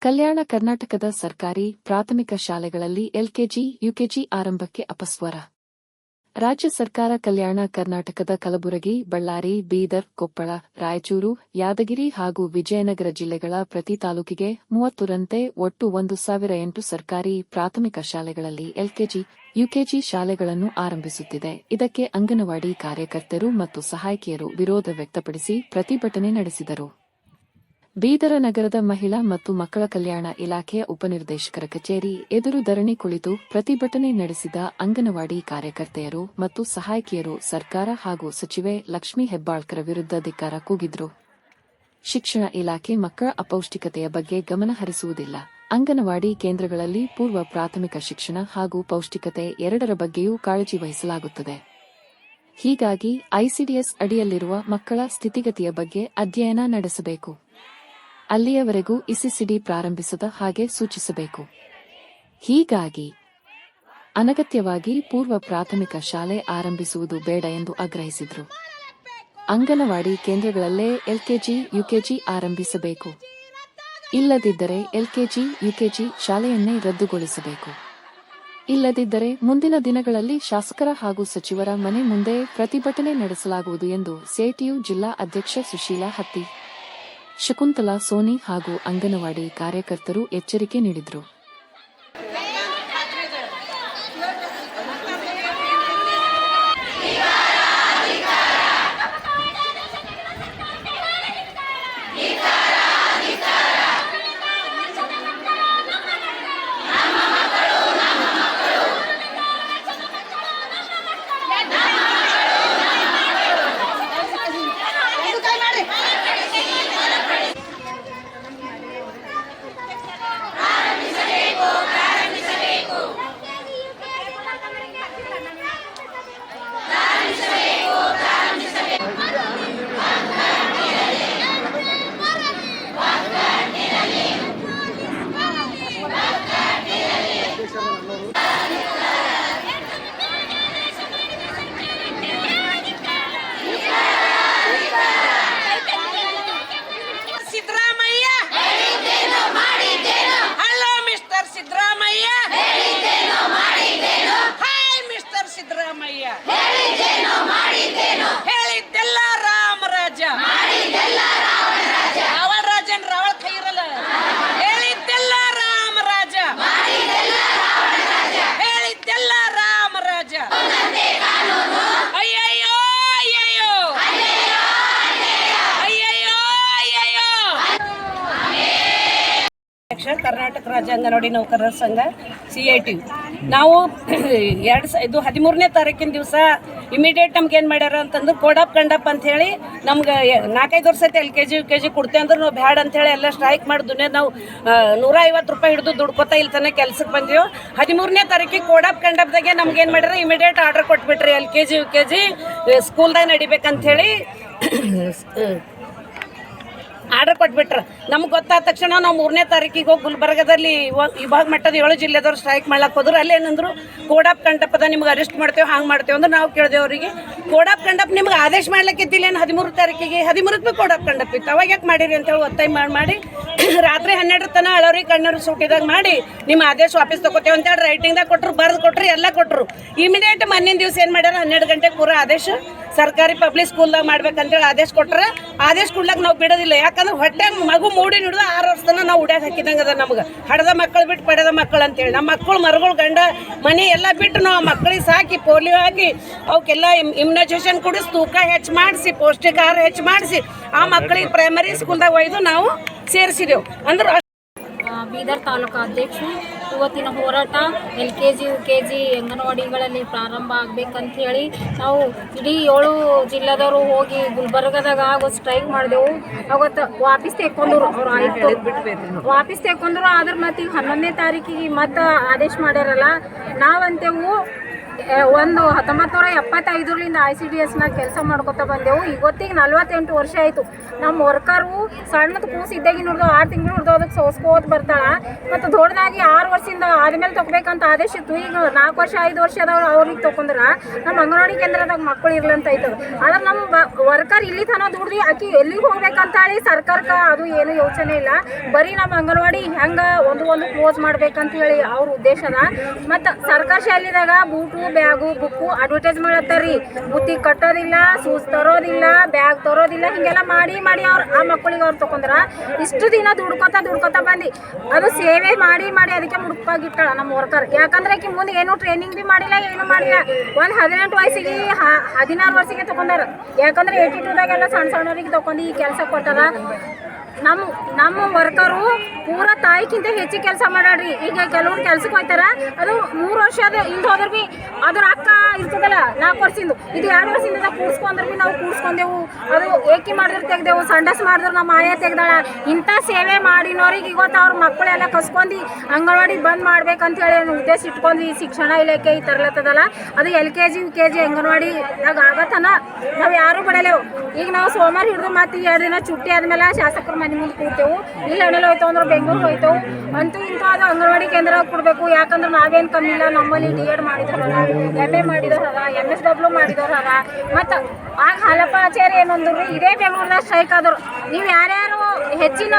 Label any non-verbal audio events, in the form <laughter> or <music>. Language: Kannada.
ಕಲ್ಯಾಣ ಕರ್ನಾಟಕದ ಸರ್ಕಾರಿ ಪ್ರಾಥಮಿಕ ಶಾಲೆಗಳಲ್ಲಿ ಎಲ್ಕೆಜಿ, ಯುಕೆಜಿ ಆರಂಭಕ್ಕೆ ಅಪಸ್ವರ. ರಾಜ್ಯ ಸರ್ಕಾರ ಕಲ್ಯಾಣ ಕರ್ನಾಟಕದ ಕಲಬುರಗಿ, ಬಳ್ಳಾರಿ, ಬೀದರ್, ಕೊಪ್ಪಳ, ರಾಯಚೂರು, ಯಾದಗಿರಿ ಹಾಗೂ ವಿಜಯನಗರ ಜಿಲ್ಲೆಗಳ ಪ್ರತಿ ತಾಲೂಕಿಗೆ ಮೂವತ್ತರಂತೆ ಒಟ್ಟು ಒಂದು ಸಾವಿರ ಎಂಟು ಸರ್ಕಾರಿ ಪ್ರಾಥಮಿಕ ಶಾಲೆಗಳಲ್ಲಿ ಎಲ್ಕೆಜಿ, ಯುಕೆಜಿ ಶಾಲೆಗಳನ್ನು ಆರಂಭಿಸುತ್ತಿದೆ. ಇದಕ್ಕೆ ಅಂಗನವಾಡಿ ಕಾರ್ಯಕರ್ತರು ಮತ್ತು ಸಹಾಯಕಿಯರು ವಿರೋಧ ವ್ಯಕ್ತಪಡಿಸಿ ಪ್ರತಿಭಟನೆ ನಡೆಸಿದರು. ಬೀದರ ನಗರದ ಮಹಿಳಾ ಮತ್ತು ಮಕ್ಕಳ ಕಲ್ಯಾಣ ಇಲಾಖೆಯ ಉಪನಿರ್ದೇಶಕರ ಕಚೇರಿ ಎದುರು ಧರಣಿ ಕುಳಿತು ಪ್ರತಿಭಟನೆ ನಡೆಸಿದ ಅಂಗನವಾಡಿ ಕಾರ್ಯಕರ್ತೆಯರು ಮತ್ತು ಸಹಾಯಕಿಯರು ಸರ್ಕಾರ ಹಾಗೂ ಸಚಿವೆ ಲಕ್ಷ್ಮೀ ಹೆಬ್ಬಾಳ್ಕರ ವಿರುದ್ಧ ಧಿಕ್ಕಾರ ಕೂಗಿದ್ರು. ಶಿಕ್ಷಣ ಇಲಾಖೆ ಮಕ್ಕಳ ಅಪೌಷ್ಟಿಕತೆಯ ಬಗ್ಗೆ ಗಮನ ಹರಿಸುವುದಿಲ್ಲ. ಅಂಗನವಾಡಿ ಕೇಂದ್ರಗಳಲ್ಲಿ ಪೂರ್ವ ಪ್ರಾಥಮಿಕ ಶಿಕ್ಷಣ ಹಾಗೂ ಪೌಷ್ಟಿಕತೆ ಎರಡರ ಬಗ್ಗೆಯೂ ಕಾಳಜಿ ವಹಿಸಲಾಗುತ್ತದೆ. ಹೀಗಾಗಿ ಐಸಿಡಿಎಸ್ ಅಡಿಯಲ್ಲಿರುವ ಮಕ್ಕಳ ಸ್ಥಿತಿಗತಿಯ ಬಗ್ಗೆ ಅಧ್ಯಯನ ನಡೆಸಬೇಕು. ಅಲ್ಲಿಯವರೆಗೂ ಇಸಿಸಿಡಿ ಪ್ರಾರಂಭಿಸದ ಹಾಗೆ ಸೂಚಿಸಬೇಕು. ಹೀಗಾಗಿ, ಅನಗತ್ಯವಾಗಿ ಪೂರ್ವ ಪ್ರಾಥಮಿಕ ಶಾಲೆ ಆರಂಭಿಸುವುದು ಬೇಡ ಎಂದು ಆಗ್ರಹಿಸಿದರು. ಅಂಗನವಾಡಿ ಕೇಂದ್ರಗಳಲ್ಲೇ ಎಲ್ಕೆಜಿ, ಯುಕೆಜಿ ಆರಂಭಿಸಬೇಕು. ಇಲ್ಲದಿದ್ದರೆ ಎಲ್ಕೆಜಿ, ಯುಕೆಜಿ ಶಾಲೆಯನ್ನೇ ರದ್ದುಗೊಳಿಸಬೇಕು. ಇಲ್ಲದಿದ್ದರೆ ಮುಂದಿನ ದಿನಗಳಲ್ಲಿ ಶಾಸಕರ ಹಾಗೂ ಸಚಿವರ ಮನೆ ಮುಂದೆ ಪ್ರತಿಭಟನೆ ನಡೆಸಲಾಗುವುದು ಎಂದು ಸೇಟಿಯು ಜಿಲ್ಲಾ ಅಧ್ಯಕ್ಷ ಸುಶೀಲಾ ಹತ್ತಿ ಶಕುಂತಲಾ ಸೋನಿ ಹಾಗೂ ಅಂಗನವಾಡಿ ಕಾರ್ಯಕರ್ತರು ಎಚ್ಚರಿಕೆ ನೀಡಿದರು. ಸಿದ್ದರಾಮಯ್ಯ? Hi mister Siddaramaiah. ಅಧ್ಯಕ್ಷ ಕರ್ನಾಟಕ ರಾಜ್ಯ ಅಂಗನವಾಡಿ ನೌಕರರ ಸಂಘ ಸಿ ಐ ಟಿ ನಾವು <clears throat> ಎರಡು ಸ, ಇದು ಹದಿಮೂರನೇ ತಾರೀಕಿನ ದಿವಸ ಇಮಿಡಿಯೇಟ್ ನಮ್ಗೆ ಏನು ಮಾಡ್ಯಾರ ಅಂತಂದ್ರೆ ಕೊಡಪ್ ಕಂಡಪ್ ಅಂತ ಹೇಳಿ ನಮ್ಗೆ ನಾಲ್ಕೈದು ವರ್ಷ L K G U K G ಕೊಡ್ತೇವೆ ಅಂದ್ರೆ ನಾವು ಬ್ಯಾಡ ಅಂತ ಹೇಳಿ ಎಲ್ಲ ಸ್ಟ್ರೈಕ್ ಮಾಡಿ ದುನಿಯಾ ನಾವು ನೂರ ಐವತ್ತು ರೂಪಾಯಿ ಹಿಡಿದು ದುಡ್ಕೋತಾ ಇಲ್ಲಿ ತನಕ ಕೆಲ್ಸಕ್ಕೆ ಬಂದೀವಿ. ಹದಿಮೂರನೇ ತಾರೀಕಿಗೆ ಕೊಡಪ್ ಕಂಡಪ್ದಾಗೆ ನಮ್ಗೆ ಏನು ಮಾಡ್ಯಾರ immediate order ಕೊಟ್ಬಿಟ್ರಿ L K G U K G ಸ್ಕೂಲ್ದಾಗ ನಡಿಬೇಕಂತ ಹೇಳಿ <clears throat> ಆರ್ಡರ್ ಕೊಟ್ಬಿಟ್ರೆ. ನಮ್ಗೆ ಗೊತ್ತಾದ ತಕ್ಷಣ ನಾವು ಮೂರನೇ ತಾರೀಕಿಗೆ ಹೋಗಿ ಗುಲ್ಬರ್ಗದಲ್ಲಿ ವಿಭಾಗ ಮಟ್ಟದ ಏಳು ಜಿಲ್ಲೆದವ್ರು ಸ್ಟ್ರೈಕ್ ಮಾಡ್ಲಕ್ಕೆ ಹೋದ್ರು. ಅಲ್ಲಿ ಏನಂದ್ರು ಕೋಡ್ ಆಫ್ ಕಂಡಪದ ನಿಮ್ಗೆ ಅರೆಸ್ಟ್ ಮಾಡ್ತೇವೆ, ಹಂಗೆ ಮಾಡ್ತೇವೆ ಅಂದ್ರೆ ನಾವು ಕೇಳಿದೆ ಅವರಿಗೆ. ಕೋಡ್ ಆಫ್ ಕಂಡಪ್ ನಿಮ್ಗೆ ಆದೇಶ ಮಾಡ್ಲಿಕ್ಕೆ ಇದ್ದಿಲ್ಲ, ಏನು ಹದಿಮೂರು ತಾರೀಕಿಗೆ? ಹದಿಮೂರಕ್ಕೆ ಕೋಡಾಪ್ ಕೋಡ್ ಆಫ್ ಕಂಡಪ್ ಇತ್ತು. ಅವಾಗ ಯಾಕೆ ಮಾಡಿರಿ? ಅಂತೇಳಿ ಒತ್ತಾಯ ಮಾಡಿ ಮಾಡಿ, ರಾತ್ರಿ ಹನ್ನೆರಡರ ತನಕ ಅಳವ್ರಿ ಕಣ್ಣರು ಸೂಟಿದಾಗ ಮಾಡಿ ನಿಮ್ಮ ಆದೇಶ ವಾಪಸ್ ತಗೋತೇವೆ ಅಂತೇಳಿ ರೈಟಿಂಗ್ದಾಗ ಕೊಟ್ಟರು ಬರೆದು ಕೊಟ್ಟರು ಎಲ್ಲ ಕೊಟ್ಟರು ಇಮಿಡಿಯೇಟ್ ಮನ್ನಿನ ದಿವಸ ಏನು ಮಾಡ್ಯಾರ? ಹನ್ನೆರಡು ಗಂಟೆಗೆ ಪೂರ ಆದೇಶ ಸರ್ಕಾರಿ ಪಬ್ಲಿಕ್ ಸ್ಕೂಲ್ದಾಗ ಮಾಡ್ಬೇಕಂತೇಳಿ ಆದೇಶ ಕೊಟ್ರ. ಆದೇಶ ಕೊಡ್ಲಕ್ಕೆ ನಾವು ಬಿಡೋದಿಲ್ಲ. ಯಾಕಂದ್ರೆ ಹೊಟ್ಟೆ ಮಗು ಮೂಡಿ ಹಿಡಿದು ಆರು ವರ್ಷದನ ನಾವು ಉಡ್ಯಾಕ ಹಾಕಿದಂಗೆ ಅದ ನಮ್ಗೆ. ಹಡದ ಮಕ್ಕಳು ಬಿಟ್ಟು ಪಡೆದ ಮಕ್ಕಳು ಅಂತೇಳಿ. ನಮ್ಮ ಮಕ್ಕಳು, ಮರಗಳು, ಗಂಡ, ಮನೆ ಎಲ್ಲ ಬಿಟ್ಟು ನಾವು ಮಕ್ಕಳಿಗೆ ಸಾಕಿ, ಪೋಲಿಯೋ ಹಾಕಿ ಅವಕ್ಕೆಲ್ಲ ಇಮ್ಯುನೈಸೇಷನ್ ಕೊಡಿಸಿ, ತೂಕ ಹೆಚ್ಚು ಮಾಡಿಸಿ ಪೌಷ್ಟಿಕ ಆಹಾರ ಹೆಚ್ಚು ಮಾಡಿಸಿ, ಆ ಮಕ್ಕಳಿಗೆ ಪ್ರೈಮರಿ ಸ್ಕೂಲ್ದಾಗ ಒಯ್ದು ನಾವು ಸೇರಿಸಿದೆವು. ಅಂದ್ರೆ ಬೀದರ್ ತಾಲೂಕು ಅಧ್ಯಕ್ಷರು ಇವತ್ತಿನ ಹೋರಾಟ L K G U K G ಅಂಗನವಾಡಿಗಳಲ್ಲಿ ಪ್ರಾರಂಭ ಆಗ್ಬೇಕಂತ ಹೇಳಿ ನಾವು ಇಡೀ ಏಳು ಜಿಲ್ಲೆದವರು ಹೋಗಿ ಗುಲ್ಬರ್ಗದಾಗ ಆಗೋ ಸ್ಟ್ರೈಕ್ ಮಾಡಿದೆವು. ಅವತ್ತು ವಾಪಸ್ ತೆಕ್ಕೊಂಡ್ರು ಅವ್ರು ಆಯ್ತು. ವಾಪಸ್ ತೆಕ್ಕೊಂಡ್ರು ಆದ್ರೆ ಮತ್ತೆ ಈಗ ಹನ್ನೊಂದನೇ ತಾರೀಕಿಗೆ ಮತ್ತೆ ಆದೇಶ ಮಾಡ್ಯಾರಲ್ಲ ನಾವಂತೆವು ಒಂದು ಹತ್ತೊಂಬತ್ತು ನೂರ ಎಪ್ಪತ್ತೈದರಿಂದ ಐ ಸಿ ಡಿ ಎಸ್ನಾಗ ಕೆಲಸ ಮಾಡ್ಕೊತ ಬಂದೆವು. ಇವತ್ತಿಗೆ ನಲ್ವತ್ತೆಂಟು ವರ್ಷ ಆಯಿತು. ನಮ್ಮ ವರ್ಕರು ಸಣ್ಣದ ಕೂಸು ಇದ್ದಾಗಿ ನೋಡ್ದು ಆರು ತಿಂಗಳು ನೋಡ್ದು ಅದಕ್ಕೆ ಸೋಸ್ಕೋತ ಬರ್ತಾಳೆ. ಮತ್ತು ದೊಡ್ಡದಾಗಿ ಆರು ವರ್ಷದಿಂದ ಆದಮೇಲೆ ತೊಗೊಬೇಕಂತ ಆದೇಶ ಇತ್ತು. ಈಗ ನಾಲ್ಕು ವರ್ಷ, ಐದು ವರ್ಷ ಅದಾವ ಅವ್ರಿಗೆ ತೊಗೊಂಡ್ರೆ ನಮ್ಮ ಅಂಗನವಾಡಿ ಕೇಂದ್ರದಾಗ ಮಕ್ಕಳು ಇರ್ಲಂತ ಐತದ ಆದ್ರೆ ನಮ್ಮ ವರ್ಕರ್ ಇಲ್ಲಿ ತನ ದುಡ್ದು ಆಕಿ ಎಲ್ಲಿಗೆ ಹೋಗ್ಬೇಕಂತ ಹೇಳಿ ಸರ್ಕಾರಕ್ಕೆ ಅದು ಏನು ಯೋಚನೆ ಇಲ್ಲ. ಬರೀ ನಮ್ಮ ಅಂಗನವಾಡಿ ಹೆಂಗ ಒಂದು ಒಂದು ಕ್ಲೋಸ್ ಮಾಡ್ಬೇಕಂತ ಹೇಳಿ ಅವ್ರ ಉದ್ದೇಶದ. ಮತ್ತು ಸರ್ಕಾರಿ ಶಾಲೆದಾಗ ಬೂಟು ಬ್ಯಾಗು ಬುಕ್ಕು ಅಡ್ವರ್ಟೈಸ್ ಮಾಡತ್ತಾರಿ ಬುತ್ತಿ ಕಟ್ಟೋದಿಲ್ಲ ಸೂಸ್ ತರೋದಿಲ್ಲ, ಬ್ಯಾಗ್ ತರೋದಿಲ್ಲ, ಹಿಂಗೆಲ್ಲ ಮಾಡಿ ಮಾಡಿ ಅವ್ರು, ಆ ಮಕ್ಕಳಿಗೆ ಅವ್ರು ತಗೊಂಡ್ರ ಇಷ್ಟು ದಿನ ದುಡ್ಕೊತ ದುಡ್ಕೊತ ಬಂದು. ಅದು ಸೇವೆ ಮಾಡಿ ಮಾಡಿ ಅದಕ್ಕೆ ಮುಡುಪಾಗಿಟ್ಟಾಳ ನಮ್ಮ ವರ್ಕರ್ ಯಾಕಂದ್ರೆ ಆಕಿ ಮುಂದೆ ಏನು ಟ್ರೈನಿಂಗ್ ಬಿ ಮಾಡಿಲ್ಲ, ಏನು ಮಾಡಿಲ್ಲ. ಒಂದು ಹದಿನೆಂಟು ವಯಸ್ಸಿಗೆ ಹದಿನಾರು ವರ್ಷಿಗೆ ತಗೊಂಡಾರ ಯಾಕಂದ್ರೆ ಏಯ್ಟಿ ಟೂದಾಗೆಲ್ಲ ಸಣ್ಣ ಸಣ್ಣವ್ರಿಗೆ ತಗೊಂಡು ಈ ಕೆಲಸ ಕೊಟ್ಟಾರ ನಮ್ಮ ನಮ್ಮ ವರ್ಕರು ಪೂರ ತಾಯಿಗಿಂತ ಹೆಚ್ಚು ಕೆಲಸ ಮಾಡಾಡ್ರಿ ಈಗ ಕೆಲವ್ರು ಕೆಲ್ಸಕ್ಕೆ ಹೋಗ್ತಾರ ಅದು ಮೂರು ವರ್ಷ ಹಿಂದೆ ಹೋದ್ರೆ ಬಿ ಅದ್ರ ಅಕ್ಕ ಇರ್ತದಲ್ಲ, ನಾಲ್ಕು ವರ್ಷದಿಂದ. ಇದು ಎರಡು ವರ್ಷದಿಂದ ಕೂಡ್ಸ್ಕೊಂಡ್ರೆ ಬಿ ನಾವು ಕೂಡ್ಸ್ಕೊಂಡೆವು ಅದು ಏಕಿ ಮಾಡಿದ್ರೆ ತೆಗ್ದೆವು, ಸಂಡಸ್ ಮಾಡಿದ್ರೆ, ನಮ್ಮ ಆಯ ತೆಗ್ದಾಳ. ಇಂಥ ಸೇವೆ ಮಾಡಿನವ್ರಿಗೆ ಇವತ್ತು ಅವ್ರ ಮಕ್ಕಳೆಲ್ಲ ಕಸ್ಕೊಂಡು ಅಂಗನವಾಡಿ ಬಂದ್ ಮಾಡ್ಬೇಕಂತ ಹೇಳಿ ಉದ್ದೇಶ ಇಟ್ಕೊಂಡು ಈ ಶಿಕ್ಷಣ ಇಲಾಖೆ ಈ ತರ್ಲತ್ತದಲ್ಲ. ಅದು L K G, U K G ಅಂಗನವಾಡಿದಾಗ ಆಗತ್ತನ. ನಾವು ಯಾರು ಬಿಡಲೇವು. ಈಗ ನಾವು ಸೋಮವಾರ ಹಿಡಿದು ಮತ್ತೆ ಎರಡು ದಿನ ಚುಟ್ಟಿ ಆದ್ಮೇಲೆ ಶಾಸಕರ ಮನೆ ಮುಂದೆ ಕೂಡ್ತೇವು ಇಲ್ಲಿ ಹಣೆಲ್ ಹೋಯ್ತು ಅಂದ್ರೆ ಬೆಂಗಳೂರು ಹೋಯ್ತೇವು ಅಂತೂ ಇಂಥ ಅದು ಅಂಗನವಾಡಿ ಕೇಂದ್ರ ಕೊಡಬೇಕು. ಯಾಕಂದ್ರೆ ನಾವೇನು ಕಮ್ಮಿ ಇಲ್ಲ. ನಮ್ಮಲ್ಲಿ ಡಿ ಎಡ್ ಮಾಡಿದ್ರಲ್ಲ. ಎಂ ಎ ಮಾಡಿದವ್ರ ಎಂ ಎಸ್ ಡಬ್ಲ್ಯೂ ಮಾಡಿದವ್ರ ಮತ್ತು ಆಗ ಹಾಲಪ್ಪ ಆಚಾರ್ಯ ಏನಂದ್ರು ಇದೇ ಬೆಂಗಳೂರಿನ ಸ್ಟ್ರೈಕ್ ಆದ್ರು ನೀವು ಯಾರ್ಯಾರು ಹೆಚ್ಚಿನ